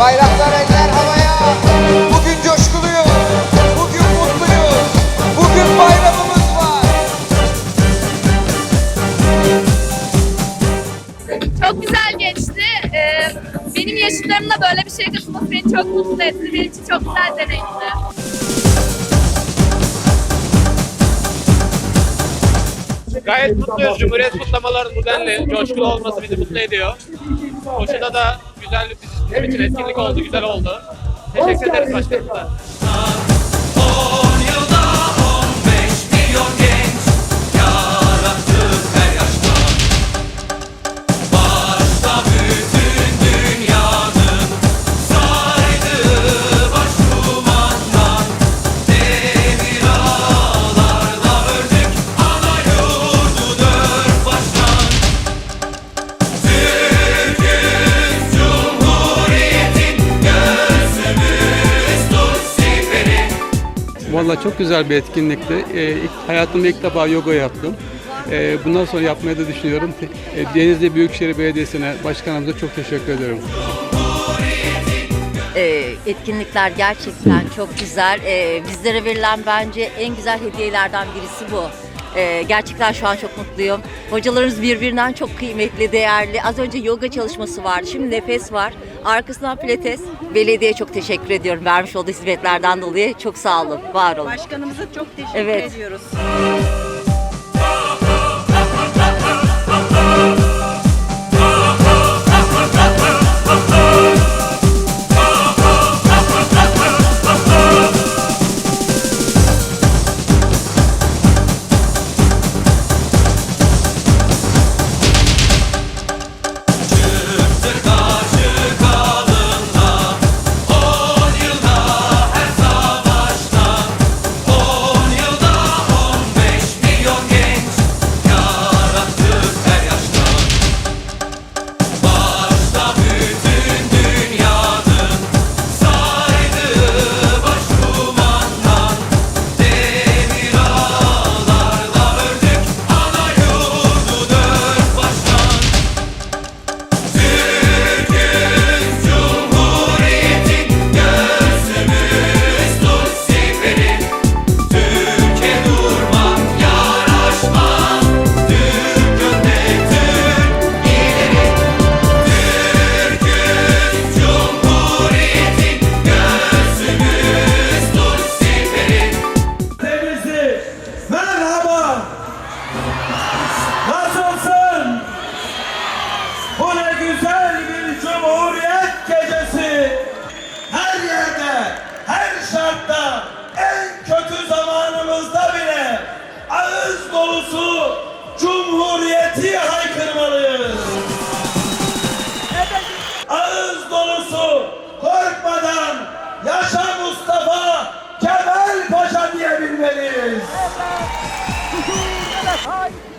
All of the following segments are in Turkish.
Bayraklar eller havaya. Bugün coşkuluyuz. Bugün mutluyuz. Bugün bayramımız var. Çok güzel geçti. Ee, benim yaşıtlarımla böyle bir şeye katılması beni çok mutlu etti. Benim için çok güzel deneyimdi. Gayet mutluyuz. Cumhuriyet kutlamaların bu denli coşkulu olması bizi mutlu ediyor. Koşuda da güzel bizim için etkinlik oldu, güzel oldu. Teşekkür ederiz başkanımıza. Valla çok güzel bir etkinlikti. İlk, hayatımda ilk defa yoga yaptım. Ee, bundan sonra yapmayı da düşünüyorum. E, Denizli Büyükşehir Belediyesi'ne, başkanımıza çok teşekkür ediyorum. Ee, etkinlikler gerçekten çok güzel. Ee, bizlere verilen bence en güzel hediyelerden birisi bu. Ee, gerçekten şu an çok mutluyum. Hocalarımız birbirinden çok kıymetli, değerli. Az önce yoga çalışması vardı. Şimdi nefes var. Arkasından pilates. Belediyeye çok teşekkür ediyorum. Vermiş olduğu hizmetlerden dolayı. Çok sağ olun, var olun. Başkanımıza çok teşekkür Evet. ediyoruz.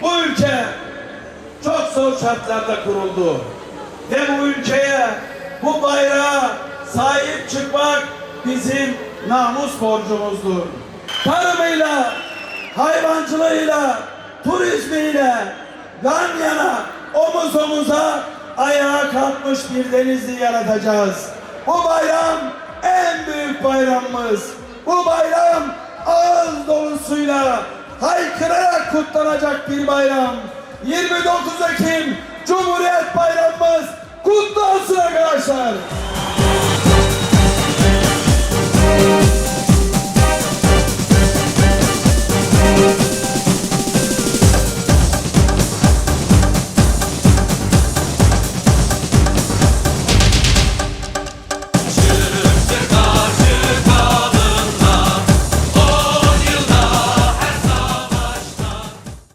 Bu ülke çok zor şartlarda kuruldu. Ve bu ülkeye, bu bayrağa sahip çıkmak bizim namus borcumuzdur. Tarımıyla, hayvancılığıyla, turizmiyle yan yana, omuz omuza ayağa kalkmış bir Denizli yaratacağız. Bu bayram en büyük bayramımız. Bu bayram ağız dolusuyla haykırarak kutlanacak bir bayram. 29 Ekim Cumhuriyet Bayramımız kutlu olsun arkadaşlar.